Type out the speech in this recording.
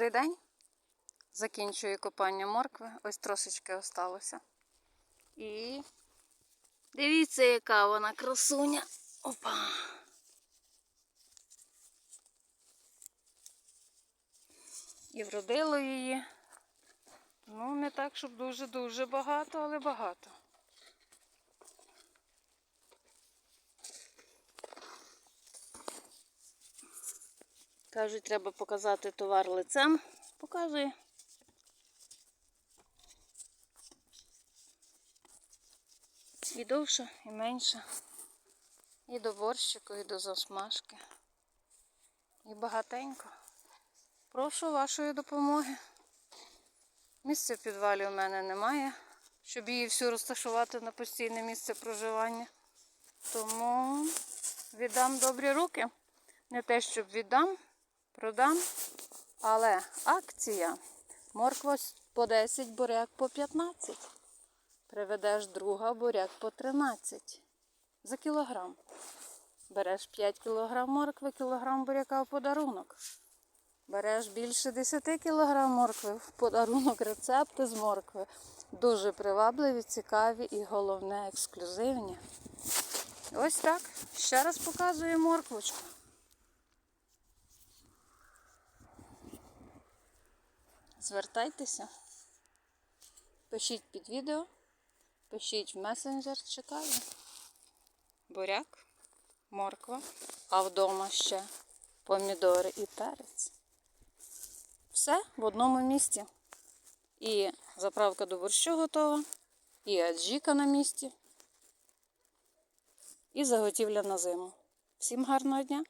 Добрий день. Закінчую копання моркви. Ось трошечки осталося. І дивіться, яка вона красуня. Опа. І вродило її. Ну, не так, щоб дуже-дуже багато, але багато. Кажуть, треба показати товар лицем. Показує. І довше, і менше. І до борщику, і до засмажки. І багатенько. Прошу вашої допомоги. Місця в підвалі у мене немає, щоб її всю розташувати на постійне місце проживання. Тому віддам добрі руки. Не те, щоб віддам, продам. Але акція. Морква по 10, буряк по 15. Приведеш друга буряк по 13 за кілограм. Береш 5 кілограм моркви, кілограм буряка в подарунок. Береш більше 10 кг моркви в подарунок рецепти з моркви. Дуже привабливі, цікаві і головне ексклюзивні. Ось так. Ще раз показую морквочку. Звертайтеся, пишіть під відео, пишіть в месенджер, чекаю. Буряк, морква, а вдома ще помідори і перець. Все в одному місці. І заправка до борщу готова, і аджіка на місці, і заготівля на зиму. Всім гарного дня!